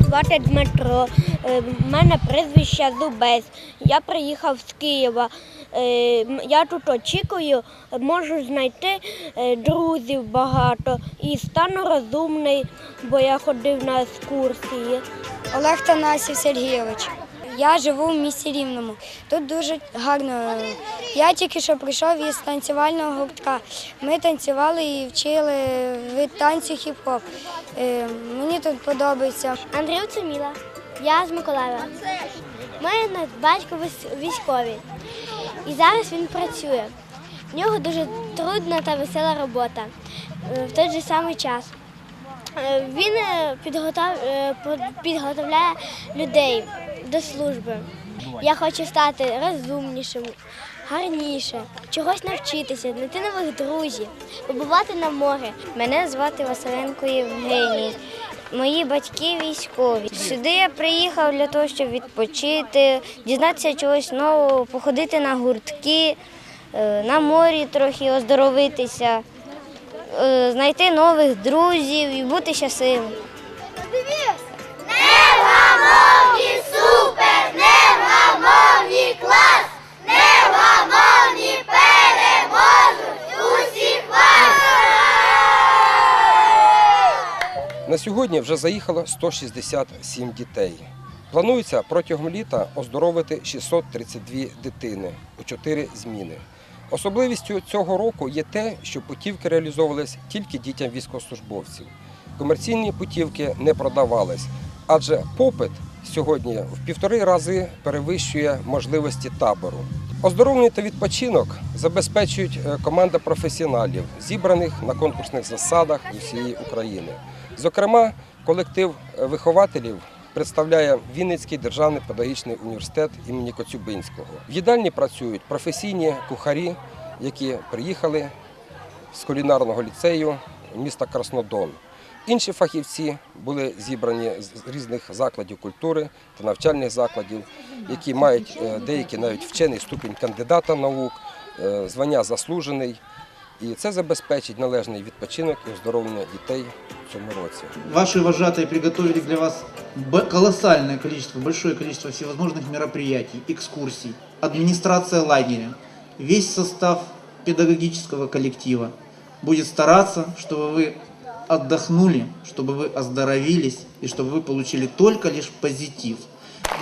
Звати Дмитро, е, в мене прізвище Зубець. Я приїхав з Києва. Е, Я тут очікую, можу знайти е, друзів багато і стану розумний, бо я ходив на екскурсії. Олег Танасів Сергійович. Я живу в місті Рівному. Тут дуже гарно. Я тільки що прийшов із танцювального гуртка. Ми танцювали і вчили вид танцю хіп-хоп. Е, Мені тут подобається. Андрій Цеміла, я з Миколаєва. У мене батько військовий. І зараз він працює. В нього дуже трудна та весела робота е, в той же самий час. Е, Він е, підготовляє людей до служби. Я хочу стати розумнішим, гарніше, чогось навчитися, знайти нових друзів, побувати на морі. Мене звати Василенко Євгеній. Мої батьки військові. Сюди я приїхав для того, щоб відпочити, дізнатися чогось нового, походити на гуртки, е, на морі трохи оздоровитися, е, знайти нових друзів і бути щасливим. На сьогодні вже заїхало 167 дітей. Планується протягом літа оздоровити 632 дитини у 4 зміни. Особливістю цього року є те, що путівки реалізовувались тільки дітям військовослужбовців. Комерційні путівки не продавались, адже попит сьогодні в півтори рази перевищує можливості табору. Оздоровлення та відпочинок забезпечують е, команда професіоналів, зібраних на конкурсних засадах усієї України. Зокрема, колектив е, вихователів представляє Вінницький державний педагогічний університет імені Коцюбинського. В їдальні працюють професійні кухарі, які приїхали з кулінарного ліцею міста Краснодон. Інші фахівці були зібрані з різних закладів культури та навчальних закладів, які мають е, деякі навіть вчений ступінь кандидата наук, е, звання заслужений. І це забезпечить належний відпочинок і оздоровлення дітей в цьому році. Ваши вожатые приготовили для вас б- колоссальное количество, большое количество всевозможных мероприятий, экскурсий, администрация лагеря, весь состав педагогического коллектива будет стараться, чтобы вы отдохнули, чтобы вы оздоровились и чтобы вы получили только лишь позитив.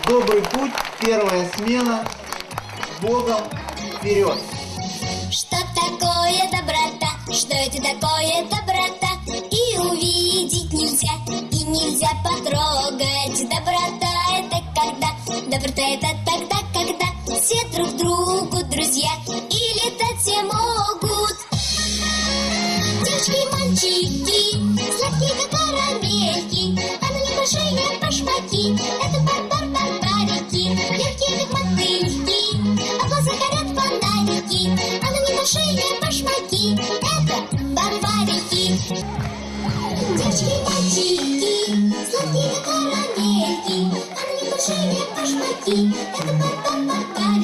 Добрый путь, первая смена, с Богом, вперед! Что такое доброта? Что это такое доброта? И увидеть нельзя, и нельзя потрогать. Доброта это когда? Доброта это тогда, когда все друг другу друзья и летать все могут. Девочки мальчики, сладкие как карамельки, она а небольшая Пальчики, пальчики, сладкие, как карамельки, а на них башмаки, это потом покажет.